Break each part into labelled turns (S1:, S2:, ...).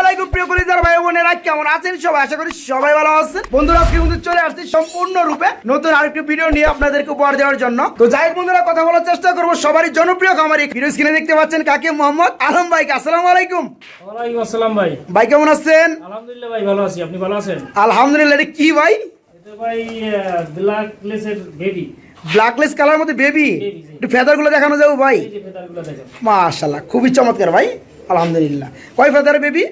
S1: আলাইকুম প্রিয় কলিজার ভাই বোনেরা কেমন আছেন সবাই? আশা করি সবাই ভালো আছেন। বন্ধুরা আজকে কিন্তু চলে আসছি সম্পূর্ণ রূপে নতুন আরেকটি ভিডিও নিয়ে আপনাদেরকে উপহার দেওয়ার জন্য। তো যাই বন্ধুরা কথা বলার চেষ্টা করব। সবারই জনপ্রিয় খামারি ভিডিও স্ক্রিনে দেখতে পাচ্ছেন কাকে মোহাম্মদ আলম ভাই। আসসালামু আলাইকুম।
S2: ওয়ালাইকুম আসসালাম ভাই।
S1: ভাই কেমন আছেন?
S2: আলহামদুলিল্লাহ ভাই ভালো আছি। আপনি ভালো আছেন?
S1: আলহামদুলিল্লাহ এটা কি ভাই?
S2: এটা ভাই ব্ল্যাক বেবি
S1: ব্ল্যাকলেস কালার মধ্যে বেবি একটু ফেদারগুলো দেখানো যাব ভাই? মাশাল্লাহ খুবই চমৎকার ভাই। আলহামদুলিল্লাহ। কয় ফেদার বেবি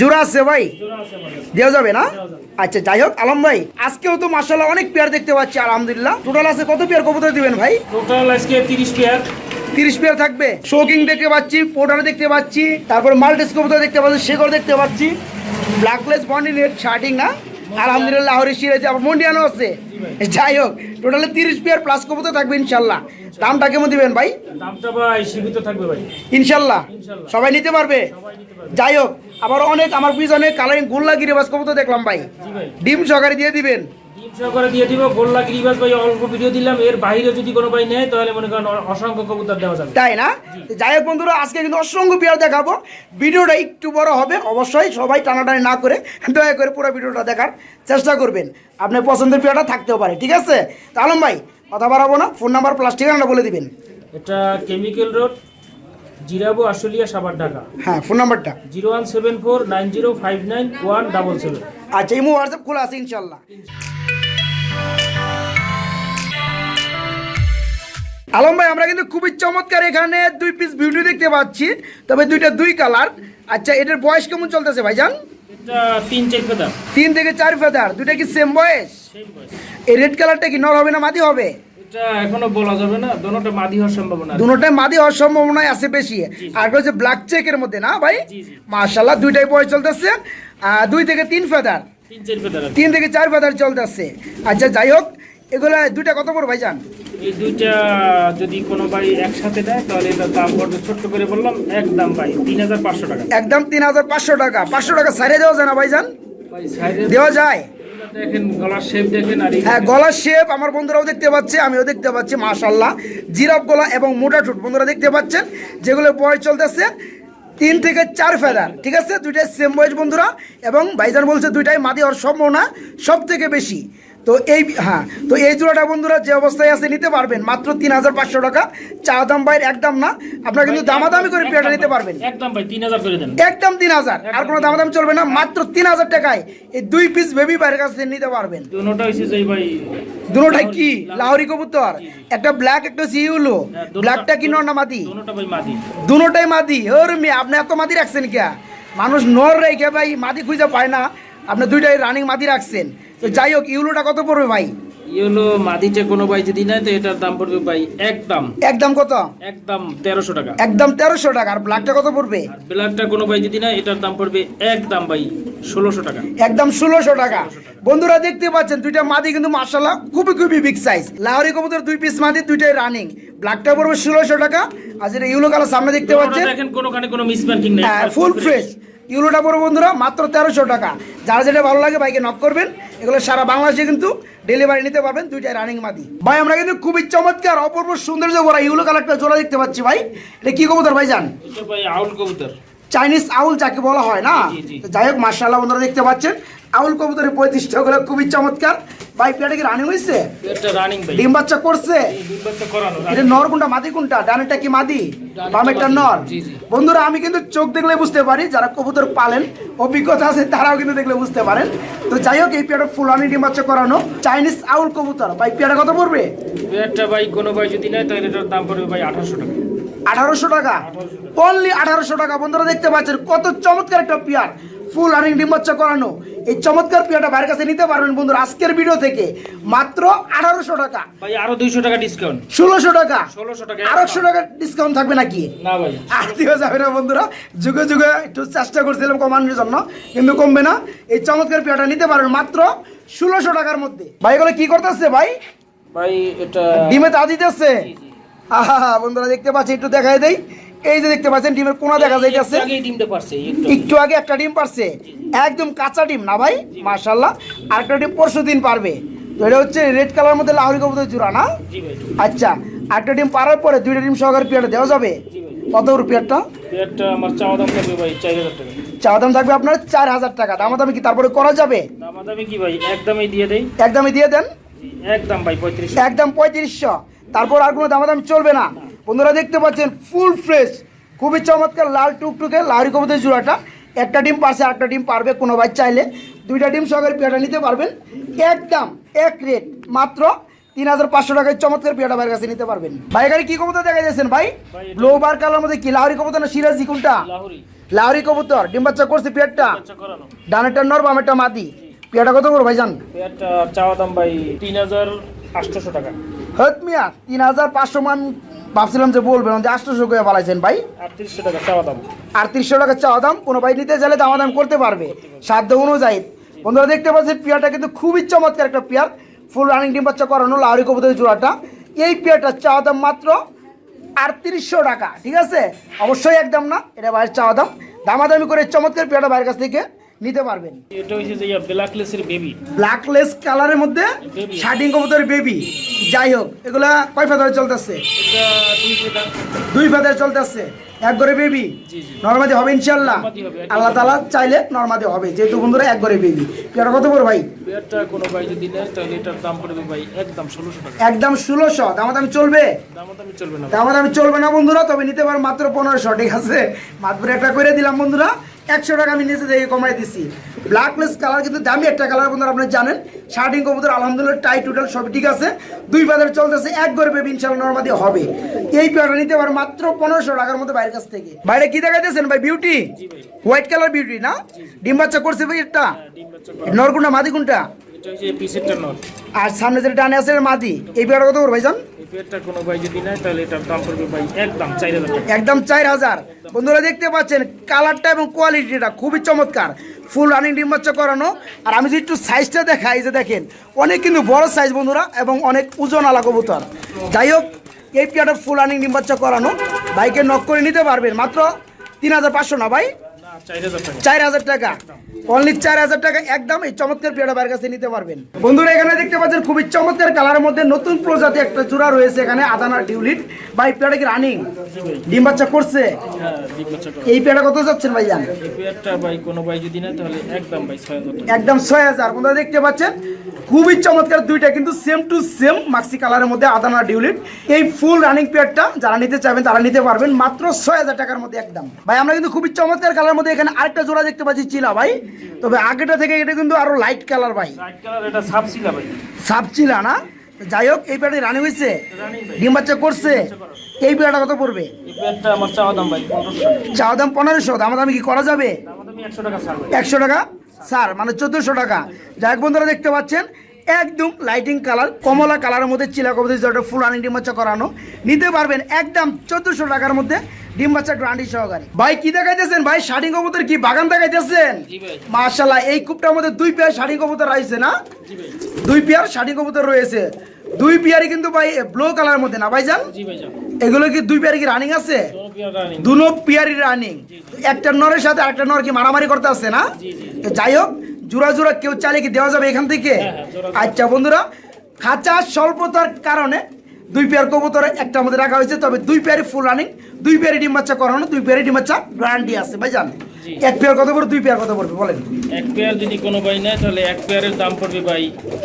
S1: জোড়া আছে ভাই। দেওয়া যাবে না? আচ্ছা যাই হোক আলম ভাই আজকেও তো মাসাল্লাহ অনেক পেয়ার দেখতে পাচ্ছি আলহামদুলিল্লাহ। টোটাল আছে কত পেয়ার কবুতর দিবেন ভাই?
S2: টোটাল আজকে তিরিশ পেয়ার
S1: তিরিশ পেয়ার থাকবে। শোকিং দেখতে পাচ্ছি পোটার দেখতে পাচ্ছি তারপর মাল্টিস কবুতর দেখতে পাচ্ছি শেখর দেখতে পাচ্ছি। ব্ল্যাকলেস বন্ডি নেট শার্টিং না? আলহামদুলিল্লাহ হরে সিরেছে আবার মন্ডিয়ানো আছে। যাই হোক টোটালে তিরিশ পেয়ার প্লাস কবুতর থাকবে ইনশাল্লাহ। দামটা কেমন দিবেন ভাই?
S2: দামটা ভাই সীমিত থাকবে ভাই।
S1: ইনশাল্লাহ। সবাই নিতে পারবে? যাই হোক আবার অনেক আমার পিছনে কালারিং গোল্লা গিরিবাস কবুতর দেখলাম ভাই।
S2: ভাই।
S1: ডিম সহকারে দিয়ে দিবেন।
S2: সহকারে দিয়ে দিব। গোল্লা গিরিবাস ভাই অল্প ভিডিও দিলাম। এর বাইরে যদি কোনো ভাই নেয় তাহলে মনে করেন অসংখ্য কবুতর দেওয়া যাবে।
S1: তাই না? যাই হোক বন্ধুরা আজকে কিন্তু অসংখ্য পেয়ার দেখাবো। ভিডিওটা একটু বড় হবে অবশ্যই সবাই টানাটানি না করে দয়া করে পুরো ভিডিওটা দেখার চেষ্টা করবেন। আপনার পছন্দের পেয়ারটা থাকতেও পারে ঠিক আছে? তো আলম ভাই কথা বাড়াবো না ফোন নাম্বার প্লাস ঠিকানাটা বলে দিবেন।
S2: এটা কেমিক্যাল রোড জিরাবো আশুলিয়া সাবার ঢাকা।
S1: হ্যাঁ ফোন নাম্বারটা
S2: zero one seven four nine zero five nine one double seven.
S1: আচ্ছা ইমো হোয়াটসঅ্যাপ খোলা আছে ইনশাল্লাহ। আলম ভাই আমরা কিন্তু খুবই চমৎকার এখানে দুই পিস বিউটি দেখতে পাচ্ছি তবে দুইটা দুই কালার আচ্ছা এটার বয়স কেমন চলতেছে ভাইজান?
S2: তিন
S1: থেকে চার ফেদার দুইটা কি সেম বয়স? এই রেড কালারটা কি নর হবে না মাদি হবে?
S2: এখনও বলা যাবে না মাদি হওয়ার সম্ভাবনা
S1: দুটোটাই মাদি হওয়ার সম্ভাবনায় আছে বেশি। আর হচ্ছে ব্ল্যাক চেকের মধ্যে না ভাই? দুইটাই বয়স চলতেছে। দুই থেকে তিন ফেদার।
S2: তিন
S1: থেকে চার ফেদার চলতেছে। আচ্ছা যাই হোক এগুলা দুইটা কত ভাইজান?
S2: এই দুইটা যদি কোনো ভাই একসাথে দেয় তাহলে এটার দাম পড়বে ছোট্ট করে বললাম এক দাম ভাই তিন হাজার পাঁচশো টাকা।
S1: একদম তিন হাজার পাঁচশো টাকা। পাঁচশো টাকা সাইডে দেওয়া যায় না ভাইজান? দেওয়া যায়। হ্যাঁ গলার শেপ আমার বন্ধুরাও দেখতে পাচ্ছে আমিও দেখতে পাচ্ছি মাশাল্লাহ গলা এবং মোটা ঠোঁট বন্ধুরা দেখতে পাচ্ছেন যেগুলো বয়স চলতেছে তিন থেকে চার ফেদার ঠিক আছে? দুইটাই সেম বয়স বন্ধুরা এবং ভাইজান বলছে দুইটাই মাদি হওয়ার সম্ভাবনা সব থেকে বেশি। তো এই হ্যাঁ তো এই জোড়াটা বন্ধুরা যে অবস্থায় আছে নিতে পারবেন মাত্র তিন হাজার পাঁচশো টাকা। চা দাম বাইর একদম না আপনারা কিন্তু দামাদামি করে পেয়ারটা নিতে পারবেন।
S2: একদম ভাই তিন হাজার করে দেন।
S1: একদম তিন হাজার আর কোনো দামাদাম চলবে না মাত্র তিন হাজার টাকায় এই দুই পিস বেবি বাইরের কাছ থেকে নিতে পারবেন।
S2: দুটোটা ভাই
S1: দুটোটাই কি? লাহোরি কবুতর একটা ব্ল্যাক একটা
S2: দুটোটা-
S1: ব্ল্যাকটা কি নর না মাদি?
S2: দুটোটা ভাই মাদি।
S1: দুটোটাই মাদি। ওর মেয়ে আপনি এত মাদি রাখছেন কে মানুষ নর রেখে ভাই মাদি খুঁজে পায় না। আপনি দুইটাই রানিং মাদি রাখছেন। তো যাই হোক ইউলোটা কত পড়বে ভাই?
S2: ইয়েলো মাদিটা কোনো ভাই যদি নেয় তো এটার দাম পড়বে ভাই একদম।
S1: একদম কত?
S2: একদম তেরোশো টাকা।
S1: একদম তেরোশো টাকা। আর ব্ল্যাকটা কত পড়বে?
S2: আর ব্ল্যাকটা কোনো ভাই যদি নেয় এটার দাম পড়বে একদম ভাই ষোলোশো টাকা।
S1: একদম ষোলোশো টাকা। বন্ধুরা দেখতে পাচ্ছেন দুইটা মাদি কিন্তু মার্শাল্লাহ খুবই খুবই বিগ সাইজ লাহরি কবুতর দুই পিস মাদি দুইটাই রানিং ব্ল্যাকটা পড়বে ষোলোশো টাকা। আর যেটা ইউলো কালার সামনে দেখতে পাচ্ছেন
S2: দেখেন কোনোখানে কোনো মিসম্যাচিং নেই।
S1: ফুল ফ্রেশ ইউলোটা পড়বে বন্ধুরা, মাত্র তেরোশো টাকা। যারা যেটা ভালো লাগে বাইকে নক করবেন, এগুলো সারা বাংলাদেশে কিন্তু ডেলিভারি নিতে পারবেন, দুইটাই রানিং মাদি। ভাই, আমরা কিন্তু খুবই চমৎকার, অপূর্ব সৌন্দর্য করা ইউলো কালারটা জোড়া দেখতে পাচ্ছি ভাই। এটা কি কবুতর ভাই জান
S2: ভাই আউল কবুতর।
S1: চাইনিজ আউল যাকে বলা হয় না? যাই হোক মার্শাল্লাহ বন্ধুরা দেখতে পাচ্ছেন। আউল কবুতরের বৈশিষ্ট্যগুলো খুবই চমৎকার। ভাই পেয়াটা কি রানিং হয়েছে
S2: এটা রানিং ভাই।
S1: ডিম বাচ্চা করছে?
S2: এই বাচ্চা করানো
S1: এটা নর কোনটা? মাদি কোনটা? ডানেরটা কি মাদি? বামেরটা। নর।
S2: জি, জি।
S1: বন্ধুরা আমি কিন্তু চোখ দেখলে বুঝতে পারি যারা কবুতর পালেন অভিজ্ঞতা আছে তারাও কিন্তু দেখলে বুঝতে পারেন। তো যাই হোক এই পেয়ারটা ফুলানি ডিম বাচ্চা করানো চাইনিজ আউল কবুতর। ভাই পেয়ারটা কত পড়বে
S2: একটা ভাই কোনো ভাই যদি নেয় তাহলে এটার দাম পড়বে ভাই আঠারোশো টাকা।
S1: আঠারোশো টাকা। অনলি আঠারোশো টাকা। বন্ধুরা দেখতে পাচ্ছেন কত চমৎকার একটা পেয়ার। ফুল রানিং ডিম বাচ্চা করানো। এই চমৎকার পেয়ারটা বাইরের কাছে নিতে পারবেন বন্ধুরা আজকের ভিডিও থেকে। মাত্র আঠারোশো টাকা।
S2: ভাই আরও দুইশো টাকা ডিসকাউন্ট
S1: ষোলোশো টাকা।
S2: ষোলোশো টাকা
S1: আড়াইশো টাকা। ডিসকাউন্ট থাকবে নাকি?
S2: না ভাই।
S1: আর দিও যাবে না বন্ধুরা। যুগে যুগে একটু চেষ্টা করছিলাম কমানোর জন্য কিন্তু কমবে না। এই চমৎকার পেয়ারটা নিতে পারবেন মাত্র ষোলোশো টাকার মধ্যে। ভাই এগুলো কি করতেছে ভাই?
S2: ভাই এটা
S1: ডিমে তা দিতেছে। আহা বন্ধুরা দেখতে পাচ্ছি একটু দেখাই দেই। এই যে দেখতে পাচ্ছেন ডিমের কোনা দেখা যাইতেছে।
S2: একটু একটু
S1: একটু আগে একটা ডিম পারছে। একদম কাঁচা ডিম না ভাই? মার্শাল্লাহ আরেকটা ডিম পরশু দিন পারবে। তো এটা হচ্ছে রেড কালার মধ্যে লাহরি কবুতর চূড়া না? আচ্ছা আরেকটা ডিম পারার পরে দুইটা ডিম সহকারে পেয়ারটা দেওয়া যাবে? কত রুপিয়ারটা
S3: পেয়ারটা? আমার চাওয়া দাম থাকবে ভাই চার হাজার টাকা।
S1: চা দাম থাকবে আপনার চার হাজার টাকা। দাম দামি কি তারপরে করা যাবে?
S3: দামা দামি কি ভাই? একদমই দিয়ে দেই।
S1: একদমই দিয়ে দেন।
S3: একদম ভাই পঁয়ত্রিশ
S1: একদম পঁয়ত্রিশশো। তারপর আর কোনো দামাদামি চলবে না। বন্ধুরা দেখতে পাচ্ছেন ফুল ফ্রেশ খুবই চমৎকার লাল টুকটুকে লাহরি কবুতর জোড়াটা একটা ডিম পারছে আরেকটা ডিম পারবে কোনো ভাই চাইলে। দুইটা ডিম সহকারে পেয়াটা নিতে পারবেন। একদম এক রেট মাত্র তিন হাজার পাঁচশো টাকায় চমৎকার পেয়াটা ভাইয়ের কাছে নিতে পারবেন। ভাই এখানে কি কবুতর দেখা যাচ্ছেন ভাই
S3: ভাই,
S1: ব্লো বার কালার মধ্যে কি? লাহরি কবুতর না সিরাজি কোনটা?
S3: লাহোরি।
S1: কবুতর ডিম বাচ্চা করছে পেয়ারটা? ডানেরটা নর বামেরটা মাদি। পেয়াটা কত করে ভাইজান?
S3: পেয়ারটা চাওয়া দাম ভাই তিন হাজার আটশোশো টাকা।
S1: হত মিয়া তিন হাজার পাঁচশো মান ভাবছিলাম যে বলবেন যে আটশোশো করে পালাইছেন ভাই।
S3: আটত্রিশশো টাকা চাওয়া দাম।
S1: টাকা চাওয়া দাম কোনো ভাই নিতে চাইলে দামা দাম করতে পারবে সাধ্য অনুযায়ী। বন্ধুরা দেখতে পাচ্ছেন পেয়ারটা কিন্তু খুবই চমৎকার একটা পেয়ার ফুল রানিং ডিম বাচ্চা করানো লাউরি কবুতরের জোড়াটা। এই পেয়ারটা চাওয়া দাম মাত্র আটত্রিশশো টাকা ঠিক আছে? অবশ্যই একদম না এটা বাইরের চাওয়া দাম। দামাদামি করে চমৎকার পেয়ারটা বাইরের কাছ থেকে নিতে পারবেন।
S3: এটা হচ্ছে যে ব্ল্যাকলেসের বেবি
S1: ব্ল্যাকলেস কালারের মধ্যে। শার্টিং কবুতরের বেবি যাই হোক এগুলা কয় ফেদারে চলতেছে?
S3: দুই
S1: ফেদারে। চলতেছে। এক করে বেবি
S3: জি, জি।
S1: নর্মাদি হবে ইনশাল্লাহ আল্লাহ তালা চাইলে নর্মাদি হবে। যেহেতু বন্ধুরা এক করে বেবি পেয়ারা কত করে ভাই?
S3: পেয়ারটা কোনো ভাই যদি নেয় তাহলে এটার দাম পড়বে ভাই একদম ষোলোশো
S1: একদম ষোলোশো। দামাদামি চলবে?
S3: দামও দামি চলবে না।
S1: দামাদামি চলবে না বন্ধুরা তবে নিতে পার মাত্র পনেরোশো। ঠিক আছে? মাত্র একটা করে দিলাম বন্ধুরা। একশো টাকা আমি নিচে থেকে কমাই দিছি। ব্ল্যাকলেস কালার কিন্তু দামি একটা কালার বন্ধুরা আপনারা জানেন। শার্টিং কবুতর আলহামদুলিল্লাহ টাই টোটাল সব ঠিক আছে। দুই বাজার চলতেছে এক করে বেবি ইনশাল্লাহ নর্মাদি হবে। এই পেয়ারটা নিতে পারে মাত্র পনেরোশো টাকার মতো বাইরের কাছ থেকে। বাইরে কি দেখাইতেছেন ভাই? বিউটি হোয়াইট কালার বিউটি না? ডিম বাচ্চা করছে ভাই এটা নরকুন্ডা মাদি কোনটা? আর সামনে যেটা ডানে আছে মাদি। এই পেয়ারটা কত করে ভাইজান?
S3: এই পেয়ারটা কোনো ভাই যদি নেয় তাহলে এটার দাম পড়বে ভাই একদম চার হাজার
S1: একদম চার হাজার। বন্ধুরা দেখতে পাচ্ছেন কালারটা এবং কোয়ালিটিটা খুবই চমৎকার। ফুল রানিং ডিম বাচ্চা করানো। আর আমি যদি একটু সাইজটা দেখাই যে দেখেন অনেক কিন্তু বড় সাইজ বন্ধুরা এবং অনেক ওজন আলা কবুতর। যাই হোক এই পেয়ারটা ফুল রানিং ডিম বাচ্চা করানো। বাইকে নক করে নিতে পারবেন মাত্র তিন হাজার পাঁচশো না ভাই?
S3: চার হাজার টাকা।
S1: অনলি চার হাজার টাকা একদম এই চমৎকার পেয়ারা বাইরের কাছে নিতে পারবেন। বন্ধুরা এখানে দেখতে পাচ্ছেন খুবই চমৎকার কালারের মধ্যে নতুন প্রজাতি একটা জোড়া রয়েছে এখানে আদানা টিউলিপ। বা এই পেয়ারটা কি রানিং ডিম বাচ্চা করছে?
S3: হ্যাঁ ডিম বাচ্চা করা
S1: এই পেয়ারটা কত যাচ্ছেন ভাইজান?
S3: একদম ছয় হাজার
S1: বন্ধুরা দেখতে পাচ্ছেন? খুবই চমৎকার দুইটা কিন্তু সেম টু সেম মাক্সি কালারের মধ্যে আদানা ডিউলিট এই ফুল রানিং পেয়ারটা যারা নিতে চাইবেন তারা নিতে পারবেন মাত্র ছয় হাজার টাকার মধ্যে একদম। ভাই আমরা কিন্তু খুবই চমৎকার কালার মধ্যে এখানে আরেকটা জোড়া দেখতে পাচ্ছি চিলা ভাই। তবে আগেটা থেকে এটা কিন্তু আরও লাইট কালার ভাই।
S3: লাইট কালার এটা সাবসিলা ভাই।
S1: সাপ চিলা না যাই হোক এই পেয়ারটা রানি হয়েছে। ডিম বাচ্চা করছে। এই প্যাডটা কত পড়বে?
S3: চাওয়া দাম পনেরোশো।
S1: দাম দামি কি করা যাবে?
S3: একশো টাকা ছাড়
S1: একশো টাকা স্যার মানে চোদ্দোশো টাকা। যাই হোক বন্ধুরা দেখতে পাচ্ছেন একদম লাইটিং কালার কমলা কালারের মধ্যে চিলা কবুতর যেটা ফুল রানিং ডিম বাচ্চা করানো নিতে পারবেন একদম চোদ্দোশো টাকার মধ্যে ডিম বাচ্চা গ্রান্ডি সহকারে। ভাই কি দেখাইতেছেন? ভাই শাড়ি কবুতর কি বাগান দেখাইতেছেন? মাশাল্লাহ এই কূপটার মধ্যে দুই পেয়ার শাড়ি কবুতর রয়েছে না? দুই পেয়ার শাড়ি কবুতর রয়েছে। দুই পেয়ারই কিন্তু ভাই ব্লু কালারের মধ্যে না ভাই
S3: যাও
S1: এগুলো কি দুই পেয়ার কি রানিং আছে?
S3: দোনো পিয়ারি রানিং
S1: একটা নরের সাথে আরেকটা নর কি মারামারি করতে আসছে না? যাই হোক জোড়া জোড়া কেউ চালিয়ে কি দেওয়া যাবে এখান থেকে
S3: হ্যাঁ, হ্যাঁ।
S1: আচ্ছা বন্ধুরা খাঁচা স্বল্পতার কারণে দুই পেয়ার কবুতর একটা মধ্যে রাখা হয়েছে তবে দুই পেয়ারই ফুল রানিং দুই পেয়ারি ডিম বাচ্চা করানো দুই পেয়ারি ডিম বাচ্চা গ্যারান্টি আছে ভাই জান এক পেয়ার কত পড়বে দুই পেয়ার কত পড়বে বলেন।
S3: এক পেয়ার যদি কোনো ভাই নেয় তাহলে এক পেয়ারের দাম পড়বে ভাই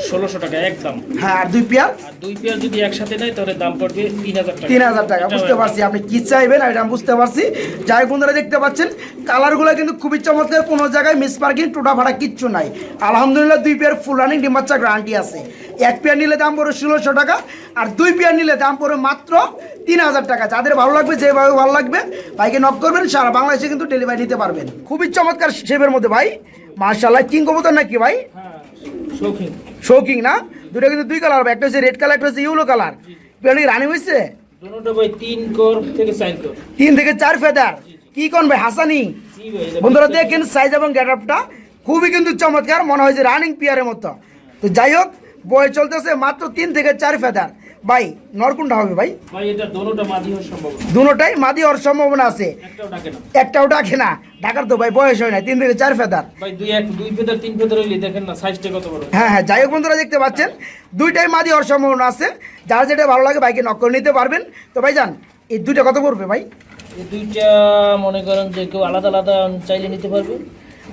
S3: ষোলোশো টাকা একদম।
S1: হ্যাঁ আর দুই পেয়ার?
S3: আর দুই পেয়ার যদি একসাথে নেয় তাহলে দাম পড়বে তিন হাজার টাকা।
S1: তিন হাজার টাকা বুঝতে পারছি আপনি কি চাইবেন? এটা আমি বুঝতে পারছি। যাই বন্ধুরা দেখতে পাচ্ছেন কালারগুলো কিন্তু খুবই চমৎকার কোনো জায়গায় মিস পার্কিং টোটা ভাড়া কিচ্ছু নাই। আলহামদুলিল্লাহ দুই পেয়ার ফুল রানিং ডিম বাচ্চা গ্যারান্টি আছে। এক পেয়ার নিলে দাম পড়বে ষোলোশো টাকা আর দুই পেয়ার নিলে দাম পড়বে মাত্র তিন হাজার টাকা। যাদের ভালো লাগবে যেভাবে ভালো লাগবে ভাইকে নক করবেন সারা বাংলাদেশে কিন্তু ডেলিভারি নিতে পারবেন। খুবই চমৎকার শেপের মধ্যে ভাই। মার্শাল্লাহ কিং কবুতর নাকি ভাই? শৌকিং না? দুটো কিন্তু দুই কালার হবে একটা হচ্ছে রেড কালার একটা হচ্ছে ইউলো কালার পেয়ারটা কি রানি হয়েছে?
S3: তিন থেকে চার
S1: ফেদার কি কোন ভাই হাসানি? বন্ধুরা দেখেন সাইজ এবং গেট আপটা খুবই কিন্তু চমৎকার মনে হয় যে রানিং পিয়ারের মতো। তো যাই হোক বয় চলতেছে মাত্র তিন থেকে চার ফেদার। ভাই নরকুন্ডা হবে ভাই? দুটাই মাদি হওয়ার সম্ভাবনা। আছে।
S3: একটাও ডাকে না।
S1: একটাও ডাকে না। ঢাকার তো ভাই বয়স হয় না তিন থেকে চার ফেদার। হ্যাঁ হ্যাঁ যাই হোক বন্ধুরা দেখতে পাচ্ছেন দুইটাই মাদি হওয়ার সম্ভাবনা আছে। যার যেটা ভালো লাগে বাইকে নক করে নিতে পারবেন। তো ভাই যান এই দুইটা কত পড়বে ভাই?
S2: দুইটা মনে করেন যে কেউ আলাদা আলাদা চাইলে নিতে পারবে।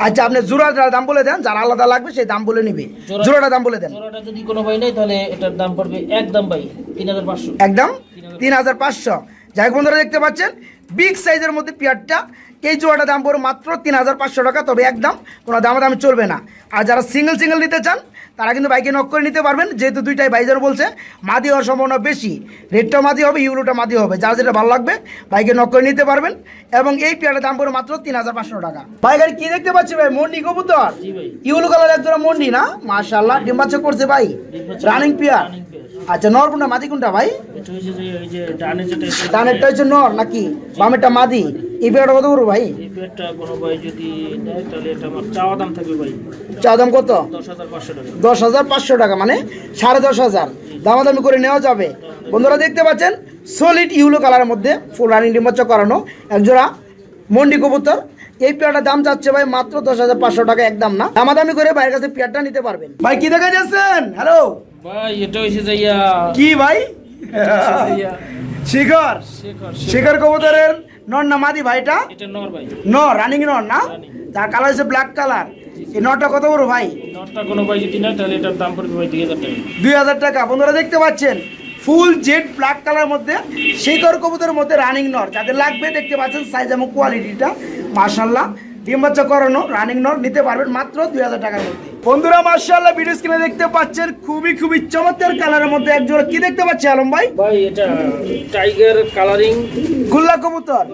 S1: আচ্ছা আপনি জোড়াটার দাম বলে দেন যার আলাদা লাগবে সেই দাম বলে নিবে।
S2: জোড়া-
S1: জোড়াটার দাম বলে দেন।
S2: জোড়াটা যদি কোনো ভাই নেই তাহলে এটার দাম পড়বে একদম ভাই তিন হাজার পাঁচশো।
S1: একদম? তিন হাজার পাঁচশো। যাই বন্ধুরা দেখতে পাচ্ছেন বিগ সাইজের মধ্যে পেয়ারটা এই জোড়াটা দাম পড়বে মাত্র তিন হাজার পাঁচশো টাকা তবে একদম কোনো দামাদামি চলবে না। আর যারা সিঙ্গেল সিঙ্গেল নিতে চান তারা কিন্তু বাইকে নক করে নিতে পারবেন। যেহেতু দুইটাই বাইজার বলছে মাদি হওয়ার সম্ভাবনা বেশি। রেডটা মাদি হবে ইউরোটা মাদি হবে। যার যেটা ভালো লাগবে বাইকে নক করে নিতে পারবেন। এবং এই পেয়ারটার দাম পড়বে মাত্র তিন হাজার পাঁচশো টাকা। ভাই গাড়ি কি দেখতে পাচ্ছি ভাই? মন্ডি কবুতর। ইউলো কালার একজোড়া মন্ডি না? মাশাল্লাহ ডিম্বাচ্ছা করছে ভাই। রানিং পেয়ার আচ্ছা নর কোনটা? মাদি কোনটা ভাই? ডানেরটা হচ্ছে নর নাকি? বামেরটা মাদি। এই পেয়ারটা কত করব ভাই?
S2: এই পেয়ারটা কোনো ভাই যদি নেয় তাহলে এটা আমার চাওয়া দাম থাকবে ভাই।
S1: চা দাম কত?
S2: দশ হাজার পাঁচশো টাকা।
S1: দশ হাজার পাঁচশো টাকা মানে সাড়ে দশ হাজার। দামাদামি করে নেওয়া যাবে। বন্ধুরা দেখতে পাচ্ছেন সলিড ইউলো কালারের মধ্যে ফুল রানিং ডিম্বাচ্চা করানো একজোড়া মন্ডি কবুতর। এই পেয়ারটার দাম যাচ্ছে ভাই মাত্র দশ হাজার পাঁচশো টাকা একদম না। দামাদামি করে বাইরের কাছে পেয়ারটা নিতে পারবেন। ভাই কি দেখা যাচ্ছেন? হ্যালো
S2: ভাই এটা হয়েছে যাইয়া
S1: কি ভাই? শিখর।
S2: শিখর
S1: কবুতরের নর না মাদি ভাই
S2: এটা নর ভাই।
S1: নর রানিং নর না? তার কালার হচ্ছে ব্ল্যাক কালার এই নরটা কত বড় ভাই?
S2: নটটা কোনো ভাই যদি না তাহলে এটার দাম পড়বে ভাই দুই হাজার টাকা।
S1: দুই হাজার টাকা। বন্ধুরা দেখতে পাচ্ছেন ফুল জেড ব্ল্যাক কালার মধ্যে শেখর কবুতরের মধ্যে রানিং নর। যাদের লাগবে দেখতে পাচ্ছেন সাইজ এবং কোয়ালিটিটা মার্শাল্লাহ ডিম বাচ্চা করানো রানিং নর নিতে পারবেন মাত্র দুই হাজার টাকার মধ্যে। বন্ধুরা মার্শাল্লাহ ভিডিও স্ক্রিনে দেখতে পাচ্ছেন খুবই খুবই চমৎকার কালারের মধ্যে একজোড়া কি দেখতে পাচ্ছি আলম ভাই?
S2: ভাই এটা টাইগার কালারিং
S1: গুল্লা কবুতর।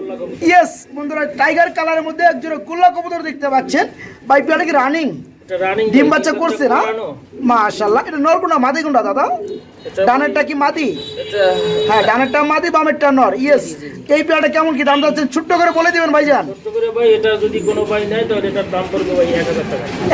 S1: ইয়েস বন্ধুরা টাইগার কালারের মধ্যে একজোড়া গুল্লা কবুতর দেখতে পাচ্ছেন। ভাই পেয়ারা কি রানিং ডিম বাচ্চা করছে না? মাশাল্লাহ এটা নরকুন্ডা মাদি কোনটা দাদা। ডানেরটা কি মাদি? হ্যাঁ ডানেরটা মাদি বামেরটা নর। ইয়েস এই পেয়ারটা কেমন কি দাম যাচ্ছেন ছোট্ট করে বলে দিবেন ভাইজান।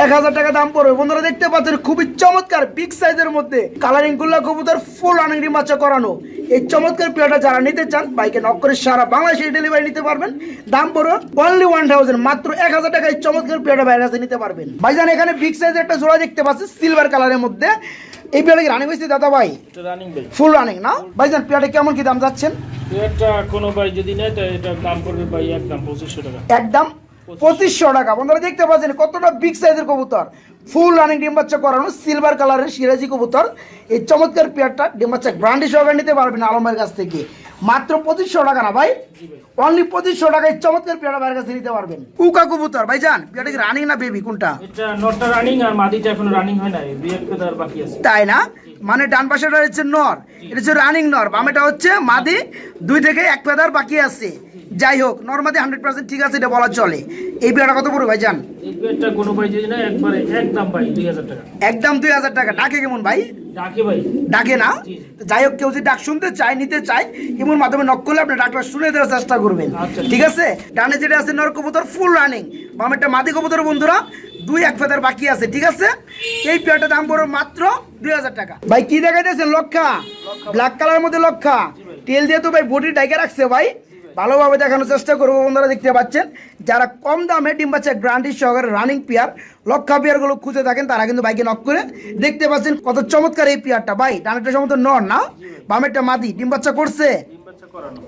S2: এক হাজার টাকা।
S1: দাম পড়বে। বন্ধুরা দেখতে পাচ্ছেন খুবই চমৎকার বিগ সাইজের মধ্যে। কালারিংগুলা কবুতর ফুল রানিং মাছা করানো। এই চমৎকার পেয়ারটা যারা নিতে চান বাইকে নক করে সারা বাংলাদেশে ডেলিভারি নিতে পারবেন। দাম পড়বে অনলি ওয়ান থাউজেন্ড মাত্র এক হাজার টাকা এই চমৎকার পেয়ারটা বাইরের কাছে নিতে পারবেন। ভাইজান এখানে বিগ সাইজের একটা জোড়া দেখতে পাচ্ছেন সিলভার কালারের মধ্যে। এই পেয়ারটা কি রানিং হয়েছে দাদা ভাই?
S2: এটা
S1: ফুল রানিং না? ভাইজান পেয়ারটা কেমন কি দাম যাচ্ছেন?
S2: এটা কোনো ভাই যদি নেয় এটার দাম ভাই একদম পঁচিশশো টাকা।
S1: একদম পঁচিশশো। টাকা। বন্ধুরা দেখতে পাচ্ছেন কতটা বিগ সাইজের কবুতর। ফুল রানিং ডিম বাচ্চা করানো সিলভার কালারের সিরাজি কবুতর। এই চমৎকার পেয়ারটা ডিম বাচ্চা ব্র্যান্ডি সহকারে নিতে পারবেন আলমের কাছ থেকে। মাত্র পঁচিশশো টাকা না ভাই? অনলি পঁচিশশো টাকায় চমৎকার পেয়ারটা ভাইয়ের কাছে নিতে পারবেন। কুকা কবুতর ভাই যান পেয়ারটা কি রানিং না বেবি কোনটা?
S2: এটা নটটা রানিং আর মাদিটা এখনও রানিং হয় নাই দুই বাকি আছে।
S1: তাই না? মানে ডান পাশেটা হচ্ছে নর এটা হচ্ছে রানিং নর বামেটা হচ্ছে মাদি দুই থেকে এক পেদার বাকি আছে। যাই হোক নর্মাদি হান্ড্রেড পার্সেন্ট ঠিক আছে এটা বলা চলে। এই পেয়ারটা কত পড়বে ভাই যান
S2: এই পেয়ারটা কোনো ভাই যদি নেয় একবারে একদম ভাই দুই হাজার টাকা।
S1: একদম দুই হাজার টাকা। ডাকে কেমন ভাই?
S2: ডাকে ভাই।
S1: ডাকে না? যাই হোক কেউ যদি ডাক শুনতে চায় নিতে চায় এমন মাধ্যমে নক করলে আপনি ডাকটা শুনে দেওয়ার চেষ্টা করবেন।
S2: আচ্ছা।
S1: ঠিক আছে? ডানে যেটা আছে নর কবুতর ফুল রানিং বামেরটা মাদি কবুতর বন্ধুরা দুই এক ফেদার বাকি আছে ঠিক আছে? এই পেয়ারটা দাম পড়বে মাত্র দুই হাজার টাকা। ভাই কি দেখাইতেছেন? লক্ষা। ব্ল্যাক কালারের মধ্যে লক্ষা। তেল দিয়ে তো ভাই বডি ডাইকে রাখছে ভাই। ভালোভাবে দেখানোর চেষ্টা করব বন্ধুরা দেখতে পাচ্ছেন? যারা কম দামে ডিম বাচ্চা গ্রান্ডি সহকারে রানিং পেয়ার লক্ষা পেয়ারগুলো খুঁজে থাকেন তারা কিন্তু বাইকে নক করে দেখতে পাচ্ছেন কত চমৎকার এই পেয়ারটা ভাই ডানেরটা সমস্ত নর না? বামেরটা মাদি। ডিম বাচ্চা করছে?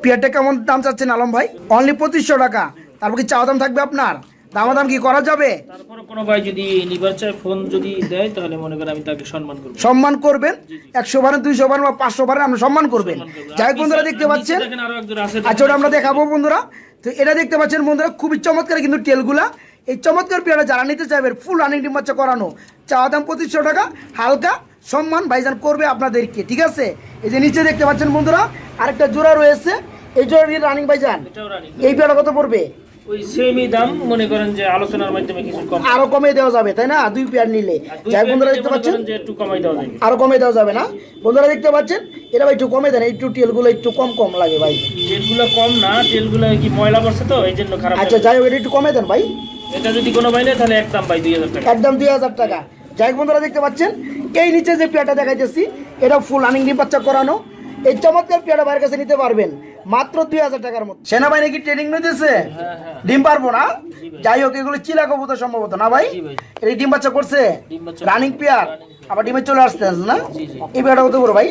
S1: পেয়ারটা কেমন দাম চাচ্ছেন আলম ভাই? অনলি পঁচিশশো টাকা। তারপর কি চাওয়া দাম থাকবে আপনার? দামাদাম কি করা যাবে?
S2: তারপরে কোনো ভাই যদি চায় ফোন যদি দেয় তাহলে মনে করেন আমি তাকে সম্মান করব।
S1: সম্মান করবেন? একশো বারে দুইশো বার বা পাঁচশো বারে আপনি সম্মান করবেন। যাই বন্ধুরা দেখতে পাচ্ছেন? আচ্ছা ওটা আমরা দেখাবো বন্ধুরা। তো এটা দেখতে পাচ্ছেন বন্ধুরা খুবই চমৎকার কিন্তু তেলগুলা। এই চমৎকার পেয়ারা যারা নিতে চাইবেন ফুল রানিং ডিম বাচ্চা করানো চাওয়া দাম পঁচিশশো টাকা হালকা সম্মান ভাইজান করবে আপনাদেরকে ঠিক আছে? এই যে নিচে দেখতে পাচ্ছেন বন্ধুরা আরেকটা জোড়া রয়েছে এই জোড়া রানিং ভাইজান। এই পেয়ারা কত পড়বে?
S2: ওই সেমই দাম মনে করেন যে আলোচনার মাধ্যমে কিছু কম।
S1: আরও কমে দেওয়া যাবে তাই না? দুই পেয়ার নিলে।
S2: আর
S1: যাই বন্ধুরা দেখতে পাচ্ছেন
S2: যে একটু কমাই দেওয়া যাবে।
S1: আরও কমে দেওয়া যাবে না? বন্ধুরা দেখতে পাচ্ছেন এটা ভাই একটু কমে দেন একটু তেলগুলো একটু কম কম লাগে ভাই।
S2: তেলগুলো কম না তেলগুলো কি ময়লা পড়ছে তো এই জন্য খারাপ
S1: আচ্ছা যাই হোক এটা একটু কমে দেন ভাই।
S2: এটা যদি কোনো ভাই নেয় তাহলে একদম ভাই দুই হাজার টাকা।
S1: একদম দুই হাজার টাকা। যাই বন্ধুরা দেখতে পাচ্ছেন এই নিচে যে পেয়াটা দেখাইতেছি এটা ফুল রানিং ডিম বাচ্চা করানো। এই চমৎকার পেয়াটা বাইরের কাছে নিতে পারবেন। মাত্র দুই হাজার টাকার মতো সেনাবাহিনী কি ট্রেনিং নিতেছে?
S2: হ্যাঁ হ্যাঁ।
S1: ডিম পারব না? যাই হোক এগুলো চিলা কবুতর সম্ভবত না ভাই? এই ডিম বাচ্চা করছে? রানিং পেয়ার আবার ডিমে চলে আসতে আছে না। এই পেয়ারটা কত বড় ভাই?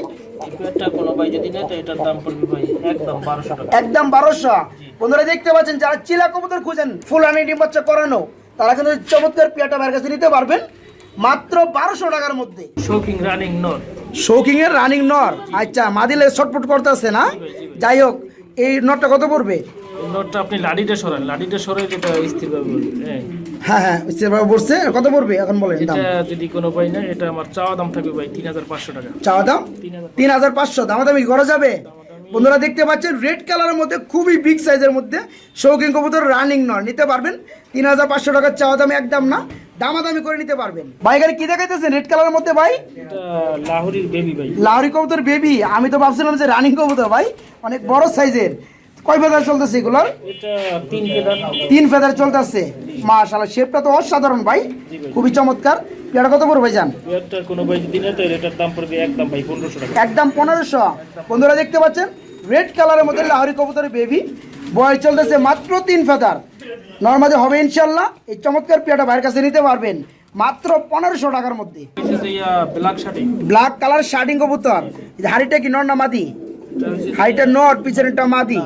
S2: এই পেয়ারটা কোনো ভাই যদি নেয় তো এটার দাম পড়বে ভাই একদম বারোশো
S1: একদম বারোশো। বন্ধুরা দেখতে পাচ্ছেন যারা চিলা কবুতর খুঁজেন ফুলানি ডিম বাচ্চা করানো তারা কিন্তু চমৎকার পেয়ারটা বাইরের কাছে নিতে পারবেন মাত্র বারোশো টাকার মধ্যে।
S2: শৌকিং রানিং নট
S1: শৌকিং এর রানিং নর আচ্ছা মাদিলে ছটফট করতেছে না? যাই হোক এই নটটা কত পড়বে?
S2: নটটা আপনি লাডিটা সরান। লাডিটা সরাই যেটা স্থিরভাবে হ্যাঁ।
S1: হ্যাঁ হ্যাঁ সেভাবে বলছে কত পড়বে এখন বলেন দাম?
S2: এটা যদি কোনো ভাই না এটা আমার চাওয়া দাম থাকবে ভাই তিন হাজার পাঁচশো টাকা।
S1: চাওয়া দাম? দামাদামি করা যাবে? বন্ধুরা দেখতে পাচ্ছেন রেড কালারের মধ্যে খুবই বিগ সাইজের মধ্যে শৌখিন কবুতর রানিং নয় নিতে পারবেন? তিন হাজার পাঁচশো টাকার চাওয়া দাম একদম না। দামাদামি করে নিতে পারবেন। ভাই এখানে কি দেখাইতেছেন? রেড কালারের মধ্যে ভাই?
S2: লাহোরির বেবি ভাই।
S1: লাহরি কবুতর বেবি আমি তো ভাবছিলাম যে রানিং কবুতর ভাই। অনেক বড় সাইজের। কয় ফেদার চলতেছে এগুলোর?
S2: তিন
S1: ফেদার চলতেছে। মাশাআল্লাহ শেপটা তো অসাধারণ ভাই। খুবই চমৎকার। পেয়ারা কত পড়বে
S2: পেয়ারটা কোনো ভাই যদি নেয় তো এটার দাম পড়বে একদম ভাই পনেরোশো টাকা।
S1: একদম পনেরোশো। বন্ধুরা দেখতে পাচ্ছেন? রেড কালারের মধ্যে লাহরি কবুতরের বেবি বয়স চলতেছে মাত্র তিন ফেদার নর্মালি হবে ইনশাল্লাহ। এই চমৎকার পেয়াটা ভাইয়ের কাছে নিতে পারবেন। মাত্র পনেরোশো টাকার মধ্যে।
S2: ব্ল্যাক
S1: কালার শার্টিং কবুতর। হাড়িটা কি নর না মাদি? হাড়িটা নর, পিছনেরটা মাদি।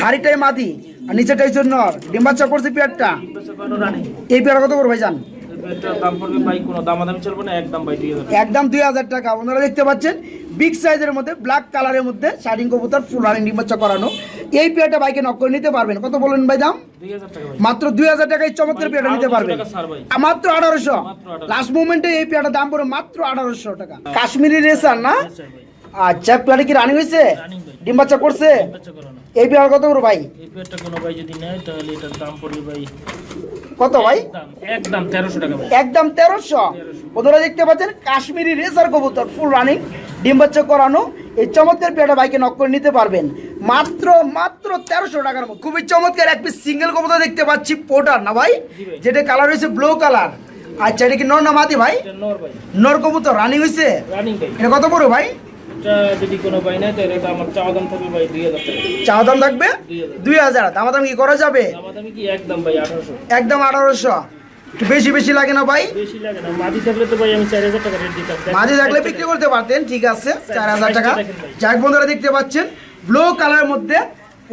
S1: হাড়িটাই মাদি। আর নিচেটাই নর। ডিম করছে পেয়ারটা। এই পেয়ারা কত করবে জান
S2: পেয়ারটার দাম পড়বে ভাই কোনো দামাদামি চলবে না একদম ভাই দুই হাজার
S1: একদম দুই হাজার টাকা। আপনারা দেখতে পাচ্ছেন বিগ সাইজের মধ্যে ব্ল্যাক কালারের মধ্যে কবুতর ফুল রানিং ডিম বাচ্চা করানো। এই পেয়ারটা বাইকে নক করে নিতে পারবেন। কত বলেন ভাই দাম? মাত্র দুই হাজার টাকায় চমৎকার পেয়ারটা নিতে পারবেন। মাত্র আঠারোশো। লাস্ট মুভমেন্টে এই পেয়ারটার দাম পড়ে মাত্র আঠারোশো টাকা। কাশ্মীরি রেসার না?
S2: আচ্ছা
S1: পেয়ারটা কি রানিং হয়েছে?
S2: রানিং
S1: ডিম বাচ্চা করছে? এই পেয়ার কত করে ভাই?
S2: এই পেয়ারটা কোনো ভাই যদি নেয় তাহলে এটার দাম পড়বে ভাই
S1: কত ভাই?
S2: একদম তেরোশো টাকা
S1: একদম তেরোশো। বন্ধুরা দেখতে পাচ্ছেন কাশ্মীরি রেসার কবুতর ফুল রানিং ডিম বাচ্চা করানো। এই চমৎকার পেয়ারটা বাইকে নক করে নিতে পারবেন। মাত্র মাত্র তেরোশো টাকার মতো। খুবই চমৎকার এক পিস সিঙ্গেল কবুতর দেখতে পাচ্ছি পোটার না ভাই? যেটা কালার হয়েছে ব্লু কালার আচ্ছা এটা কি নর না মাদি ভাই?
S2: নর
S1: কবুতর রানিং হয়েছে? এটা কত বড় ভাই?
S2: এটা যদি কোনো ভাই নেয় তাহলে এটা আমার চাওয়া দাম থাকবে ভাই দুই হাজার টাকা।
S1: চাওয়া দাম থাকবে? দুই হাজার। দামাদাম কি করা যাবে?
S2: কি একদম ভাই আঠারোশো।
S1: একদম আঠারোশো। বেশি বেশি লাগে না ভাই?
S2: বেশি লাগে না। মাদি থাকলে তো ভাই আমি চার হাজার টাকা রেট দিতাম।
S1: মাঝে থাকলে বিক্রি করতে পারতেন ঠিক আছে চার হাজার টাকা। যাক বন্ধুরা দেখতে পাচ্ছেন ব্লু কালারের মধ্যে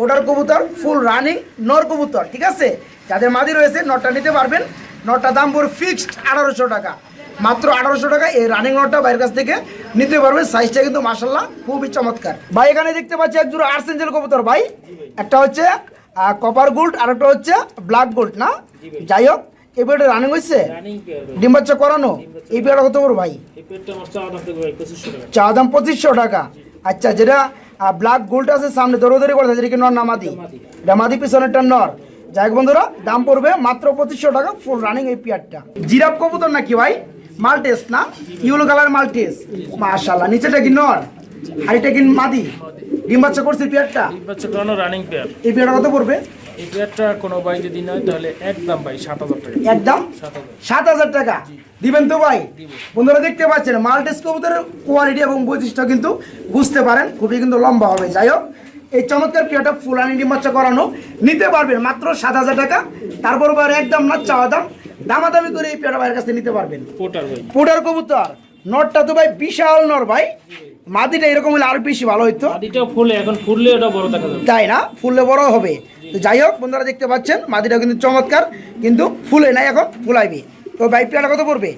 S1: ওটার কবুতর ফুল রানিং নর কবুতর ঠিক আছে? যাদের মাদি রয়েছে নটটা নিতে পারবেন। নটটা দাম পড়ে ফিক্সড আঠারোশো টাকা। মাত্র আঠারোশো টাকা এই রানিং নটটা বাইরের কাছ থেকে নিতে পারবে। সাইজটা কিন্তু মাসাল্লাহ খুবই চমৎকার। ভাই এখানে দেখতে পাচ্ছি এক জোড়া আর্সেঞ্জেল কবুতর ভাই। একটা হচ্ছে কপার গোল্ড আর একটা হচ্ছে ব্ল্যাক গোল্ড না? যাই হোক এই পেয়ারটা রানিং হয়েছে? ডিম বাচ্চা করানো? এই পেয়ারটা কত বড় ভাই? চা দাম পঁচিশশো টাকা। আচ্ছা যেটা ব্ল্যাক গোল্ড আছে সামনে দৌড়দৌড়ি করে যেটা কি নর নামাদি এটা মাদি পিছনেরটা নর। যাই বন্ধুরা দাম পড়বে মাত্র পঁচিশশো টাকা ফুল রানিং এই পেয়ারটা। জিরাপ কবুতর নাকি ভাই? মাল্টেস না? Yellow colour Maltese. মাশাল্লাহ নিচেটা কি নর? হাড়িটা কি মাদি? ডিম বাচ্চা করছে পেয়ারটা?
S2: এই বাচ্চা করানো রানিং পেয়ার
S1: এই পেয়ারটা কত পড়বে?
S2: এই পেয়ারটা কোনো ভাই যদি নেয় তাহলে একদম ভাই সাত হাজার টাকা।
S1: একদম
S2: সাত হাজার।
S1: টাকা? দিবেন তো ভাই? বন্ধুরা দেখতে পাচ্ছেন মাল্টেস কবুতরের কোয়ালিটি এবং বৈশিষ্ট্য কিন্তু বুঝতে পারেন। খুবই কিন্তু লম্বা হবে যাই হোক। এই চমৎকার পেয়ারটা ফুলানি ডিম বাচ্চা করানো। নিতে পারবেন মাত্র সাত হাজার টাকা। তারপর একদম না চাওয়া দাম। দামাদামি করে এই পেয়ারটা ভাইয়ের কাছে নিতে পারবেন।
S2: পোটার
S1: কবুতর। নরটা তো ভাই বিশাল নর ভাই। মাদিটা এরকম হলে আরও বেশি ভালো হইতো।
S2: মাদিটাও ফুলে এখন ফুললে ওটা বড় দেখা যাবে।
S1: তাই না? ফুললে বড় হবে। তো যাই হোক বন্ধুরা দেখতে পাচ্ছেন মাদিটা কিন্তু চমৎকার কিন্তু ফুলে নাই এখন ফুলাইবে। তো ভাই পেয়ারটা কত পড়বে?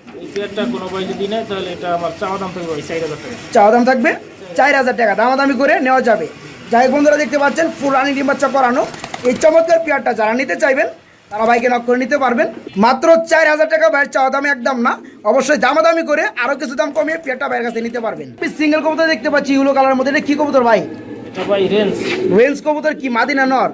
S2: চাওয়া দাম থাকবে চার হাজার টাকা।
S1: দামাদামি করে নেওয়া যাবে। যাই বন্ধুরা দেখতে পাচ্ছেন ফুল রানি ডিম বাচ্চা করানো এই চমৎকার পেয়ারটা যারা নিতে চাইবেন তারা বাইকে নক করে নিতে পারবেন। মাত্র চার হাজার টাকা ভাইয়ের চাওয়া দামে একদম না। অবশ্যই দামাদামি করে আরও কিছু দাম কমিয়ে পেয়ারটা বাইরের কাছে নিতে পারবেন। সিঙ্গেল কবুতর দেখতে পাচ্ছি ইউলো কালার মধ্যে। এটা কি কবুতর ভাই?
S2: রেঞ্জ।
S1: কবুতর কি? মাদি না নর?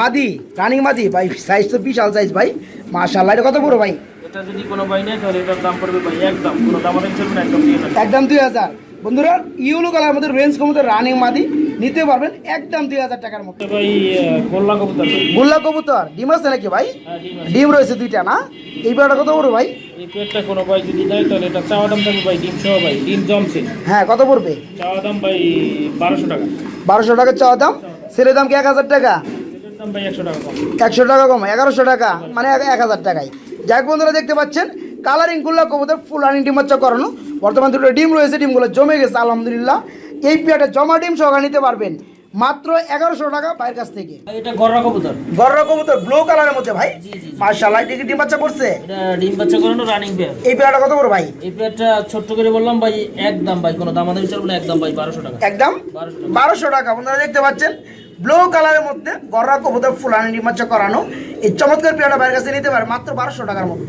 S2: মাদি রানিং
S1: মাদি। ভাই সাইজ তো বিশাল সাইজ ভাই। মাশাল্লাহ এটা কত বড় ভাই?
S2: এটা যদি কোনো ভাই নেয় তাহলে এটার দাম পড়বে ভাই একদম। কোনো দাম দাম চলবে না একদম
S1: একদম দুই হাজার। বন্ধুরা ইউলো কালার মধ্যে রেঞ্জ কবুতর রানিং মাদি নিতে পারবেন একদম দুই হাজার টাকার মতো।
S2: ভাই গোল্লা কবুতর।
S1: ডিম আছে নাকি ভাই?
S2: হ্যাঁ, ডিম
S1: রয়েছে দুইটা না? এই পেয়ারটা কত বড় ভাই?
S2: এই পেয়ারটা কোনো ভাই যদি তাহলে এটা চাওয়া দাম থাকবে ভাই ডিম সহ ভাই ডিম জমছে।
S1: হ্যাঁ কত পড়বে?
S2: চাওয়া দাম ভাই বারোশো টাকা।
S1: বারোশো টাকা চাওয়া দাম? ছেলের দাম কি এক হাজার টাকা?
S2: এটার দাম ভাই একশো টাকা কম।
S1: একশো টাকা কম এগারোশো টাকা মানে এক এক হাজার টাকায়। যাক বন্ধুরা দেখতে পাচ্ছেন কালারিংগুলো কবুতর ফুল রানিং ডিম বাচ্চা করানো। বর্তমান দুটো ডিম রয়েছে ডিমগুলো জমে গেছে আলহামদুলিল্লাহ। এই পেয়ারটা জমা ডিম সহকারে নিতে পারবেন। মাত্র এগারোশো টাকা ভাইয়ের কাছ থেকে।
S2: এটা গররা কবুতর।
S1: গররা কবুতর ব্লু কালারের মধ্যে ভাই। এটা কি ডিম বাচ্চা করছে?
S2: এটা ডিম বাচ্চা করানো রানিং পেয়ার
S1: এই পেয়ারটা কত বড় ভাই?
S2: এই পেয়ারটা ছোট্ট করে বললাম ভাই একদম ভাই কোনো দাম আমাদের একদম ভাই টাকা।
S1: একদম? বারোশো টাকা। আপনারা দেখতে পাচ্ছেন? ব্লু কালারের মধ্যে গররা কবুতর ফুলানি ডিম বাচ্চা করানো। এই চমৎকার পেয়ারটা ভাইয়ের কাছে নিতে পারে মাত্র বারোশো টাকার মধ্যে।